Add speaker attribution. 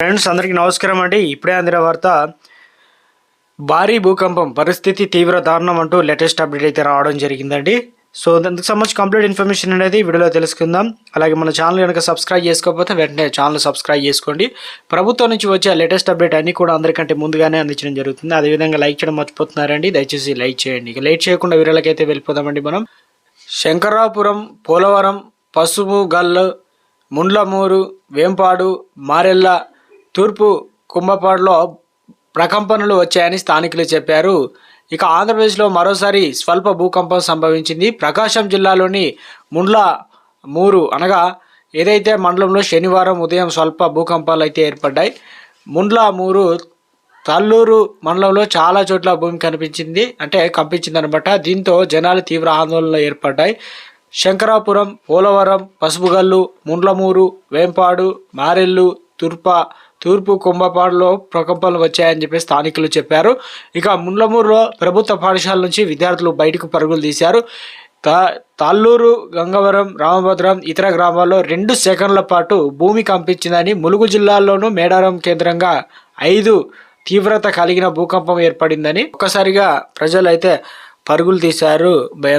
Speaker 1: Friends అందరికీ నమస్కారం అండి. ఇప్పుడే అందిన వార్త భారీ భూకంపం పరిస్థితి తీవ్ర దారుణం అంటూ లేటెస్ట్ అప్డేట్ అయితే రావడం జరిగిందండి. సో దానికి సంబంధించి కంప్లీట్ ఇన్ఫర్మేషన్ అనేది వీడియోలో తెలుసుకుందాం. అలాగే మన ఛానల్ కనుక సబ్స్క్రైబ్ చేసుకోకపోతే వెంటనే ఛానల్ సబ్స్క్రైబ్ చేసుకోండి. ప్రభుత్వం నుంచి వచ్చే లేటెస్ట్ అప్డేట్ అన్ని కూడా అందరికంటే ముందుగానే అందించడం జరుగుతుంది. అదేవిధంగా లైక్ చేయడం మర్చిపోతున్నారండి. దయచేసి లైక్ చేయండి. ఇక లేట్ చేయకుండా వీడియోలకైతే వెళ్ళిపోదామండి మనం. శంకరాపురం పోలవరం పసుపు గల్లు ముండ్లమూరు వేంపాడు మారెల్ల తూర్పు కుంభపాడులో ప్రకంపనలు వచ్చాయని స్థానికులు చెప్పారు. ఇక ఆంధ్రప్రదేశ్లో మరోసారి స్వల్ప భూకంపం సంభవించింది. ప్రకాశం జిల్లాలోని ముండ్ల మూరు అనగా ఏదైతే మండలంలో శనివారం ఉదయం స్వల్ప భూకంపాలు అయితే ఏర్పడ్డాయి ముండ్ల మూరు తల్లూరు మండలంలో చాలా చోట్ల భూమి కనిపించింది అంటే కంపించింది అనమాట దీంతో జనాలు తీవ్ర ఆందోళనలు ఏర్పడ్డాయి. శంకరాపురం పోలవరం పసుపుగల్లు ముండ్లమూరు వేంపాడు మారెల్లు తూర్పా తూర్పు కుంభపాడులో ప్రకంపనలు వచ్చాయని చెప్పి స్థానికులు చెప్పారు. ఇక ముండ్లమూరులో ప్రభుత్వ పాఠశాల నుంచి విద్యార్థులు బయటకు పరుగులు తీశారు. తా తాళ్ళూరు గంగవరం రామభద్రం ఇతర గ్రామాల్లో రెండు సెకండ్ల పాటు భూమి కంపించిందని ములుగు జిల్లాలోనూ మేడారం కేంద్రంగా ఐదు తీవ్రత కలిగిన భూకంపం ఏర్పడిందని ఒక్కసారిగా ప్రజలు అయితే పరుగులు తీశారు భయం